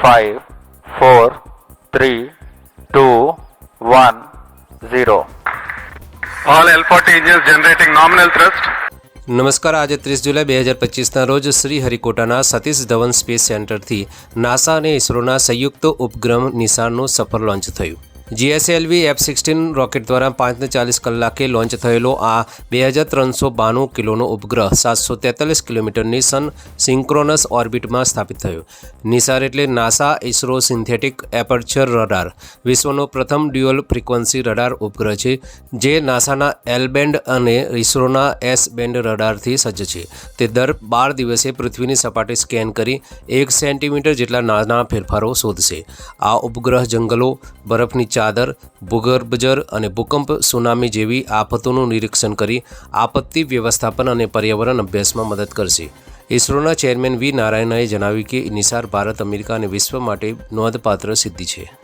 five, four, three, two, one, zero. All L40 engines generating nominal thrust. નમસ્કાર આજે ત્રીસ જુલાઈ બે હજાર પચીસના રોજ શ્રી હરિકોટાના સતીશ ધવન સ્પેસ સેન્ટરથી નાસા અને ઇસરોના સંયુક્ત ઉપગ્રહ નિશાનનું સફળ લોન્ચ થયું જીએસએલવી એફ સિક્સટીન રોકેટ દ્વારા પાંચને ચાલીસ કલાકે લોન્ચ થયેલો આ બે હજાર ત્રણસો બાણું કિલોનો ઉપગ્રહ સાતસો તેતાલીસ કિલોમીટરની સન સિંક્રોનસ ઓર્બિટમાં સ્થાપિત થયો. નિસાર એટલે NASA ISRO synthetic aperture radar, વિશ્વનો પ્રથમ ડ્યુઅલ ફ્રીક્વન્સી રડાર ઉપગ્રહ છે, જે નાસાના એલ બેન્ડ અને ઇસરોના એસ બેન્ડ રડારથી સજ્જ છે. તે દર બાર દિવસે પૃથ્વીની સપાટી સ્કેન કરી એક સેન્ટીમીટર જેટલા નાના ફેરફારો શોધશે. આ ઉપગ્રહ જંગલો, બરફની ચાદર ભૂગર્ભજર અને ભૂકંપ, સુનામી જેવી આફતોનું નિરીક્ષણ કરી આપત્તિ વ્યવસ્થાપન અને પર્યાવરણ અભ્યાસમાં મદદ કરશે. ઇસરોના ચેરમેન વી. નારાયણએ જણાવ્યું કે નિસાર ભારત અમેરિકા અને વિશ્વ માટે નોંધપાત્ર સિદ્ધિ છે.